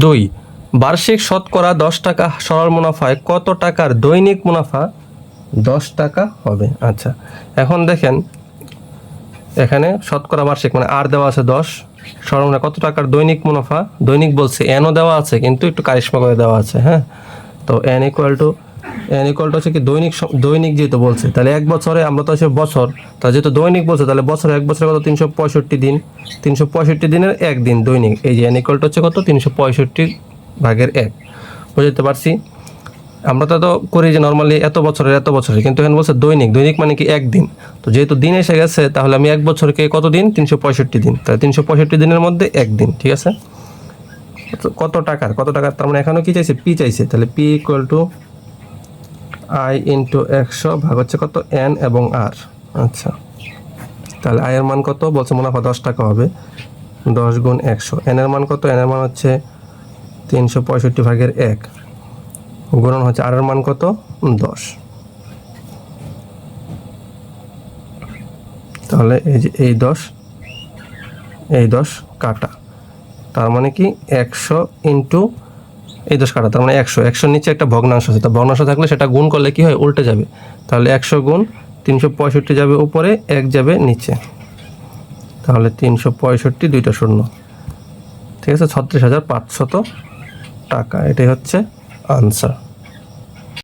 দুই, বার্ষিক শতকরা দশ টাকা সরল মুনাফায় কত টাকার দৈনিক মুনাফা? দশ টাকা হবে আচ্ছা। এখন দেখেন, এখানে শতকরা বার্ষিক মানে আর দেওয়া আছে দশ, সরল কত টাকার দৈনিক মুনাফা? দৈনিক বলছে এনও দেওয়া আছে, কিন্তু একটু কারিশ্মা করে দেওয়া আছে হ্যাঁ? তো N equal to N equal to হচ্ছে কি দৈনিক দৈনিক যেহেতু বলছে, তাহলে এক বছরে আমরা তো আছে বছর তাহলে যেহেতু দৈনিক বলছে, তাহলে বছরে এক বছরে কত? তিনশো পঁয়ষট্টি দিন। তিনশো পঁয়ষট্টি দিনের এক দিন দৈনিক। এই যে ইকুয়াল হচ্ছে কত? তিনশো পঁয়ষট্টি ভাগের এক। বুঝতে পারছি? আমরা তো তো করি যে নর্মালি এত বছরের এত বছরের, কিন্তু এখানে বলছে দৈনিক। দৈনিক মানে কি একদিন তো যেহেতু দিন এসে গেছে, তাহলে আমি এক বছরকে কত দিন? তিনশো পঁয়ষট্টি দিন। তাহলে তিনশো পঁয়ষট্টি দিনের মধ্যে একদিন ঠিক আছে? তো কত টাকার? কত টাকার? তার মানে এখানেও কি চাইছে? পি চাইছে। তাহলে P equal to I into একশো ভাগ হচ্ছে কত? এন এবং আর। আচ্ছা। তাহলে আয়ের মান কত? বলছে মুনাফা দশ টাকা হবে। দশ গুণ একশো। এন এর মান কত? এন এর মান হচ্ছে তিনশো পঁয়ষট্টি ভাগের এক। গুণন হচ্ছে আর এর মান কত? দশ। তাহলে এই যে এই দশ এই দশ কাটা। তার মানে কি? একশো ইন্টু এই দশ কাটা, তার মানে একশো। একশোর নিচে একটা ভগ্নাংশ আছে। তা ভগ্নাংশ থাকলে সেটা গুণ করলে কি হয়? উল্টে যাবে। তাহলে একশো গুণ তিনশো পঁয়ষট্টি যাবে উপরে, এক যাবে নিচে। তাহলে তিনশো পঁয়ষট্টি, দুইটা শূন্য। ঠিক আছে? ছত্রিশ হাজার পাঁচশত টাকা। এটাই হচ্ছে আনসার